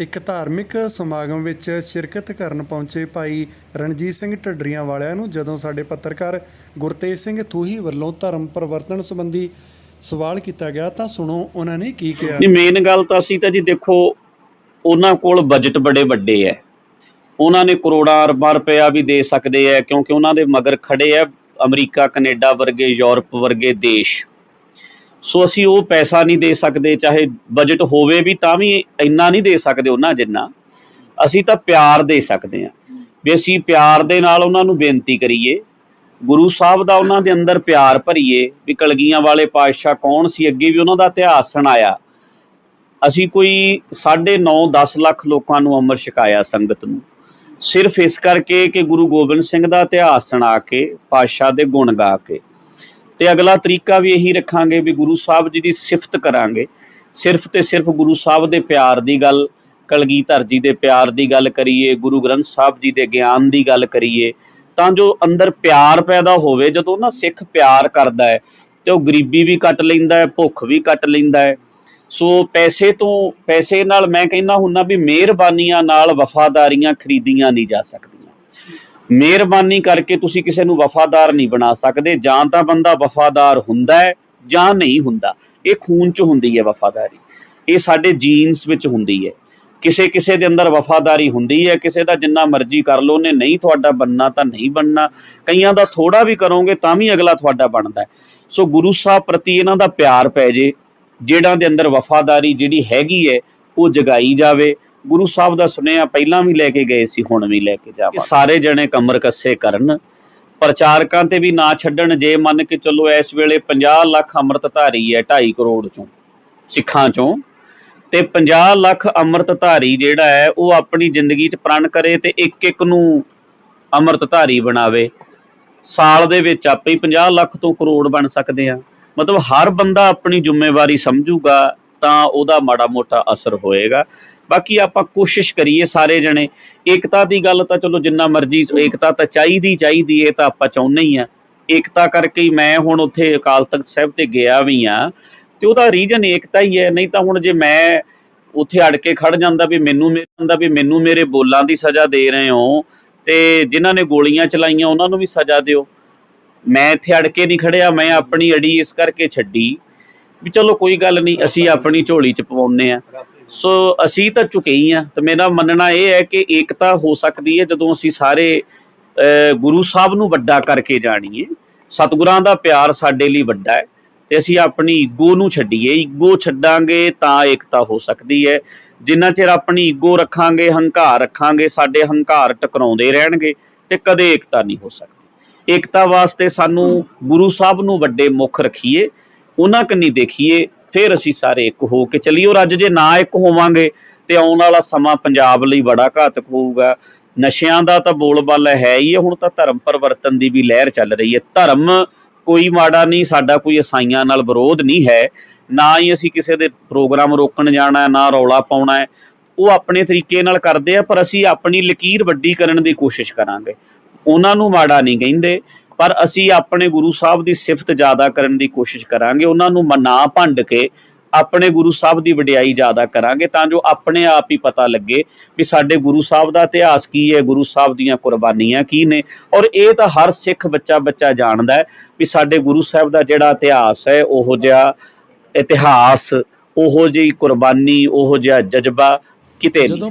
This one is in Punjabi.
ਇੱਕ ਧਾਰਮਿਕ ਸਮਾਗਮ ਵਿੱਚ ਸ਼ਿਰਕਤ ਕਰਨ ਪਹੁੰਚੇ ਭਾਈ ਰਣਜੀਤ ਸਿੰਘ ਢੱਡਰੀਆਂ ਵਾਲਿਆਂ ਨੂੰ, ਜਦੋਂ ਸਾਡੇ ਪੱਤਰਕਾਰ ਗੁਰਤੇਜ ਸਿੰਘ ਥੂਹੀ ਵੱਲੋਂ ਧਰਮ ਪਰਿਵਰਤਨ ਸੰਬੰਧੀ ਸਵਾਲ ਕੀਤਾ ਗਿਆ, ਤਾਂ ਸੁਣੋ ਉਹਨਾਂ ਨੇ ਕੀ ਕਿਹਾ। ਨਹੀਂ ਮੇਨ ਗੱਲ ਤਾਂ ਅਸੀਂ ਤਾਂ ਜੀ ਦੇਖੋ, ਉਹਨਾਂ ਕੋਲ ਬਜਟ ਬੜੇ ਵੱਡੇ ਐ। ਉਹਨਾਂ ਨੇ ਕਰੋੜਾਂ ਅਰਬਾਂ ਰੁਪਇਆ ਵੀ ਦੇ ਸਕਦੇ ਐ, ਕਿਉਂਕਿ ਉਹਨਾਂ ਦੇ ਮਗਰ ਖੜੇ ਐ ਅਮਰੀਕਾ, ਕੈਨੇਡਾ ਵਰਗੇ, ਯੂਰਪ ਵਰਗੇ ਦੇਸ਼। ਸੋ ਅਸੀਂ ਉਹ ਪੈਸਾ ਨਹੀਂ ਦੇ ਸਕਦੇ, ਚਾਹੇ ਬਜਟ ਹੋਵੇ ਵੀ ਤਾਂ ਵੀ ਇੰਨਾ ਨਹੀਂ ਦੇ ਸਕਦੇ ਉਹਨਾਂ ਜਿੰਨਾ। ਅਸੀਂ ਤਾਂ ਪਿਆਰ ਦੇ ਸਕਦੇ ਹਾਂ। ਵੀ ਅਸੀਂ ਪਿਆਰ ਦੇ ਨਾਲ ਉਹਨਾਂ ਨੂੰ ਬੇਨਤੀ ਕਰੀਏ। ਗੁਰੂ ਸਾਹਿਬ ਦਾ ਉਹਨਾਂ ਦੇ ਅੰਦਰ ਪਿਆਰ ਭਰੀਏ ਵੀ ਕਲਗੀਆਂ ਵਾਲੇ ਪਾਤਸ਼ਾਹ ਕੌਣ ਸੀ, ਅੱਗੇ ਵੀ ਉਹਨਾਂ ਦਾ ਇਤਿਹਾਸ ਸੁਣਾਇਆ। ਅਸੀਂ ਕੋਈ 9.5 10 ਲੱਖ ਲੋਕਾਂ ਨੂੰ ਅਮਰ ਛਕਾਇਆ ਸੰਗਤ ਨੂੰ। ਸਿਰਫ ਇਸ ਕਰਕੇ ਕਿ ਗੁਰੂ ਗੋਬਿੰਦ ਸਿੰਘ ਦਾ ਇਤਿਹਾਸ ਸੁਣਾ ਕੇ, ਪਾਤਸ਼ਾਹ ਦੇ ਗੁਣ ਗਾ ਕੇ। ਤੇ ਅਗਲਾ ਤਰੀਕਾ ਵੀ ਇਹੀ ਰੱਖਾਂਗੇ ਵੀ ਗੁਰੂ ਸਾਹਿਬ ਜੀ ਦੀ ਸਿਫਤ ਕਰਾਂਗੇ। ਸਿਰਫ ਤੇ ਸਿਰਫ ਗੁਰੂ ਸਾਹਿਬ ਦੇ ਪਿਆਰ ਦੀ ਗੱਲ, ਕਲਗੀਧਰ ਜੀ ਦੇ ਪਿਆਰ ਦੀ ਗੱਲ ਕਰੀਏ, ਗੁਰੂ ਗ੍ਰੰਥ ਸਾਹਿਬ ਜੀ ਦੇ ਗਿਆਨ ਦੀ ਗੱਲ ਕਰੀਏ, ਤਾਂ ਜੋ ਅੰਦਰ ਪਿਆਰ ਪੈਦਾ ਹੋਵੇ, ਜਦੋਂ ਨਾ ਸਿੱਖ ਪਿਆਰ ਕਰਦਾ ਹੈ, ਤੇ ਉਹ ਗਰੀਬੀ ਵੀ ਕੱਟ ਲੈਂਦਾ ਹੈ, ਭੁੱਖ ਵੀ ਕੱਟ ਲੈਂਦਾ ਹੈ। ਸੋ ਪੈਸੇ ਤੋਂ, ਪੈਸੇ ਨਾਲ ਮੈਂ ਕਹਿੰਦਾ ਹੁੰਨਾ ਵੀ ਮਿਹਰਬਾਨੀਆਂ ਨਾਲ ਵਫਾਦਾਰੀਆਂ ਖਰੀਦੀਆਂ ਨਹੀਂ ਜਾ ਸਕਦੀਆਂ। ਮਿਹਰਬਾਨੀ ਕਰਕੇ ਤੁਸੀਂ ਕਿਸੇ ਨੂੰ ਵਫਾਦਾਰ ਨਹੀਂ ਬਣਾ ਸਕਦੇ। ਜਾਂ ਤਾਂ ਬੰਦਾ ਵਫਾਦਾਰ ਹੁੰਦਾ ਹੈ ਜਾਂ ਨਹੀਂ ਹੁੰਦਾ। ਇਹ ਖੂਨ 'ਚ ਹੁੰਦੀ ਹੈ ਵਫਾਦਾਰੀ। ਇਹ ਸਾਡੇ ਜੀਨਸ ਵਿੱਚ ਹੁੰਦੀ ਹੈ। ਕਿਸੇ ਕਿਸੇ ਦੇ ਅੰਦਰ ਵਫਾਦਾਰੀ ਹੁੰਦੀ ਹੈ। ਕਿਸੇ ਦਾ ਜਿੰਨਾ ਮਰਜ਼ੀ ਕਰ ਲਓ ਨੇ ਨਹੀਂ ਤੁਹਾਡਾ ਬੰਨਾ ਤਾਂ ਨਹੀਂ ਬੰਨਾ ਕਈਆਂ ਦਾ ਥੋੜਾ ਵੀ ਕਰੋਗੇ ਤਾਂ ਵੀ ਅਗਲਾ ਤੁਹਾਡਾ ਬਣਦਾ ਸੋ ਗੁਰੂ ਸਾਹਿਬ ਪ੍ਰਤੀ ਇਹਨਾਂ ਦਾ ਪਿਆਰ ਪੈ ਜੇ ਜਿਹੜਾ ਦੇ ਅੰਦਰ ਵਫਾਦਾਰੀ ਜਿਹੜੀ ਹੈਗੀ ਹੈ, ਉਹ ਜਗਾਈ ਜਾਵੇ। ਗੁਰੂ ਸਾਹਿਬ ਦਾ ਸੁਨੇਹਾ ਪਹਿਲਾਂ ਵੀ ਲੈ ਕੇ ਗਏ ਸੀ, ਹੁਣ ਵੀ ਲੈ ਕੇ ਜਾਵਾਂ ਸਾਰੇ ਜਣੇ ਕਮਰ ਕੱਸੇ ਕਰਨ, ਪ੍ਰਚਾਰਕਾਂ ਤੇ ਵੀ ਨਾ ਛੱਡਣ, ਜੇ ਮੰਨ ਕੇ ਚੱਲੋ ਇਸ ਵੇਲੇ 50 ਲੱਖ ਅੰਮ੍ਰਿਤਧਾਰੀ ਹੈ 2.5 ਕਰੋੜ ਚੋਂ, ਸਿੱਖਾਂ ਚੋਂ, ਤੇ 50 ਲੱਖ ਅੰਮ੍ਰਿਤਧਾਰੀ ਜਿਹੜਾ ਹੈ, ਉਹ ਆਪਣੀ ਜ਼ਿੰਦਗੀ 'ਚ ਪ੍ਰਣ ਕਰੇ ਤੇ ਇੱਕ ਇੱਕ ਨੂੰ ਅੰਮ੍ਰਿਤਧਾਰੀ ਬਣਾਵੇ। ਸਾਲ ਦੇ ਵਿੱਚ ਆਪੇ ਹੀ 50 ਲੱਖ ਤੋਂ ਕਰੋੜ ਬਣ ਸਕਦੇ ਆ। ਮਤਲਬ ਹਰ ਬੰਦਾ ਆਪਣੀ ਜ਼ਿੰਮੇਵਾਰੀ ਸਮਝੂਗਾ, ਤਾਂ ਉਹਦਾ ਮਾੜਾ ਮੋਟਾ ਅਸਰ ਹੋਏਗਾ। ਬਾਕੀ ਆਪਾਂ ਕੋਸ਼ਿਸ਼ ਕਰੀਏ ਸਾਰੇ ਜਣੇ। ਏਕਤਾ ਦੀ ਗੱਲ ਤਾਂ ਚਲੋ ਜਿੰਨਾ ਮਰਜ਼ੀ, ਏਕਤਾ ਤਾਂ ਚਾਹੀਦੀ ਚਾਹੀਦੀ, ਇਹ ਤਾਂ ਆਪਾਂ ਚਾਹੁੰਦੇ ਹੀ ਆ ਏਕਤਾ ਕਰਕੇ ਹੀ ਮੈਂ ਹੁਣ ਉੱਥੇ ਅਕਾਲ ਤਖਤ ਸਾਹਿਬ ਤੇ ਗਿਆ ਵੀ ਆ ਤੇ ਉਹਦਾ ਰੀਜਨ ਏਕਤਾ ਹੀ ਹੈ, ਨਹੀਂ ਤਾਂ ਹੁਣ ਜੇ ਮੈਂ ਉੱਥੇ ਅੜ ਕੇ ਖੜ ਜਾਂਦਾ ਵੀ ਮੈਨੂੰ ਮੇਰੇ ਵੀ ਮੈਨੂੰ ਮੇਰੇ ਬੋਲਾਂ ਦੀ ਸਜ਼ਾ ਦੇ ਰਹੇ ਹੋ ਤੇ ਜਿਨ੍ਹਾਂ ਨੇ ਗੋਲੀਆਂ ਚਲਾਈਆਂ ਉਹਨਾਂ ਨੂੰ ਵੀ ਸਜ਼ਾ ਦਿਓ। ਮੈਂ ਇੱਥੇ ਅੜ ਕੇ ਨਹੀਂ ਖੜਿਆ, ਮੈਂ ਆਪਣੀ ਅੜੀ ਇਸ ਕਰਕੇ ਛੱਡੀ। ਵੀ ਚਲੋ ਕੋਈ ਗੱਲ ਨਹੀਂ, ਅਸੀਂ ਆਪਣੀ ਝੋਲੀ ਚ ਪਵਾਉਨੇ ਆ ਸੋ ਅਸੀਂ ਤਾਂ ਝੁਕੇ ਹੀ ਆ ਤੇ ਮੇਰਾ ਮੰਨਣਾ ਇਹ ਹੈ ਕਿ ਏਕਤਾ ਹੋ ਸਕਦੀ ਹੈ ਜਦੋਂ ਅਸੀਂ ਸਾਰੇ ਗੁਰੂ ਸਾਹਿਬ ਨੂੰ ਵੱਡਾ ਕਰਕੇ ਜਾਣੀਏ। ਸਤਿਗੁਰਾਂ ਦਾ ਪਿਆਰ ਸਾਡੇ ਲਈ ਵੱਡਾ ਹੈ ਤੇ ਅਸੀਂ ਆਪਣੀ ਈਗੋ ਨੂੰ ਛੱਡੀਏ। ਈਗੋ ਛੱਡਾਂਗੇ ਤਾਂ ਏਕਤਾ ਹੋ ਸਕਦੀ ਹੈ। ਜਿੰਨਾ ਚਿਰ ਆਪਣੀ ਈਗੋ ਰੱਖਾਂਗੇ, ਹੰਕਾਰ ਰੱਖਾਂਗੇ, ਸਾਡੇ ਹੰਕਾਰ ਟਕਰਾਉਂਦੇ ਰਹਿਣਗੇ ਤੇ ਕਦੇ ਏਕਤਾ ਨਹੀਂ ਹੋ ਸਕਦੀ। ਏਕਤਾ ਵਾਸਤੇ ਸਾਨੂੰ ਗੁਰੂ ਸਾਹਿਬ ਨੂੰ ਵੱਡੇ ਮੁੱਖ ਰੱਖੀਏ। ਉਹਨਾਂ ਕੰਨੀ ਦੇਖੀਏ ਫਿਰ ਅਸੀਂ ਸਾਰੇ ਇੱਕ ਹੋ ਕੇ ਚੱਲੀਏ। ਔਰ ਅੱਜ ਜੇ ਨਾ ਇੱਕ ਹੋਵਾਂਗੇ, ਤੇ ਆਉਣ ਵਾਲਾ ਸਮਾਂ ਪੰਜਾਬ ਲਈ ਬੜਾ ਘਾਤਕ ਹੋਊਗਾ। ਨਸ਼ਿਆਂ ਦਾ ਤਾਂ ਬੋਲਬਾਲਾ ਹੈ ਹੀ ਹੁਣ ਤਾਂ ਧਰਮ ਪਰਿਵਰਤਨ ਦੀ ਵੀ ਲਹਿਰ ਚੱਲ ਰਹੀ ਹੈ। ਧਰਮ ਕੋਈ ਮਾੜਾ ਨਹੀਂ, ਸਾਡਾ ਕੋਈ ਈਸਾਈਆਂ ਨਾਲ ਵਿਰੋਧ ਨਹੀਂ ਹੈ। ਨਾ ਹੀ ਅਸੀਂ ਕਿਸੇ ਦੇ ਪ੍ਰੋਗਰਾਮ ਰੋਕਣ ਜਾਣਾ, ਨਾ ਰੌਲਾ ਪਾਉਣਾ ਹੈ। ਉਹ ਆਪਣੇ ਤਰੀਕੇ ਨਾਲ ਕਰਦੇ ਆ, ਪਰ ਅਸੀਂ ਆਪਣੀ ਲਕੀਰ ਵੱਡੀ ਕਰਨ ਦੀ ਕੋਸ਼ਿਸ਼ ਕਰਾਂਗੇ। ਉਹਨਾਂ ਨੂੰ ਮਾੜਾ ਨਹੀਂ ਕਹਿੰਦੇ। ਪਰ ਅਸੀਂ ਆਪਣੇ ਗੁਰੂ ਸਾਹਿਬ ਦੀ ਸਿਫਤ ਜ਼ਿਆਦਾ ਕਰਨ ਦੀ ਕੋਸ਼ਿਸ਼ ਕਰਾਂਗੇ ਉਹਨਾਂ ਨੂੰ ਮਨਾ ਭੰਡ ਕੇ ਆਪਣੇ ਗੁਰੂ ਸਾਹਿਬ ਦੀ ਵਡਿਆਈ ਜ਼ਿਆਦਾ ਕਰਾਂਗੇ ਤਾਂ ਜੋ ਆਪਣੇ ਆਪ ਹੀ ਪਤਾ ਲੱਗੇ ਵੀ ਸਾਡੇ ਗੁਰੂ ਸਾਹਿਬ ਦਾ ਇਤਿਹਾਸ ਕੀ ਹੈ ਗੁਰੂ ਸਾਹਿਬ ਦੀਆਂ ਕੁਰਬਾਨੀਆਂ ਕੀ ਨੇ ਔਰ ਇਹ ਤਾਂ ਹਰ ਸਿੱਖ ਬੱਚਾ ਬੱਚਾ ਜਾਣਦਾ ਹੈ ਵੀ ਸਾਡੇ ਗੁਰੂ ਸਾਹਿਬ ਦਾ ਜਿਹੜਾ ਇਤਿਹਾਸ ਹੈ ਉਹੋ ਜਿਹਾ ਇਤਿਹਾਸ ਉਹੋ ਜਿਹੀ ਕੁਰਬਾਨੀ ਉਹੋ ਜਿਹਾ ਜਜ਼ਬਾ ਕਿਤੇ ਨਹੀਂ।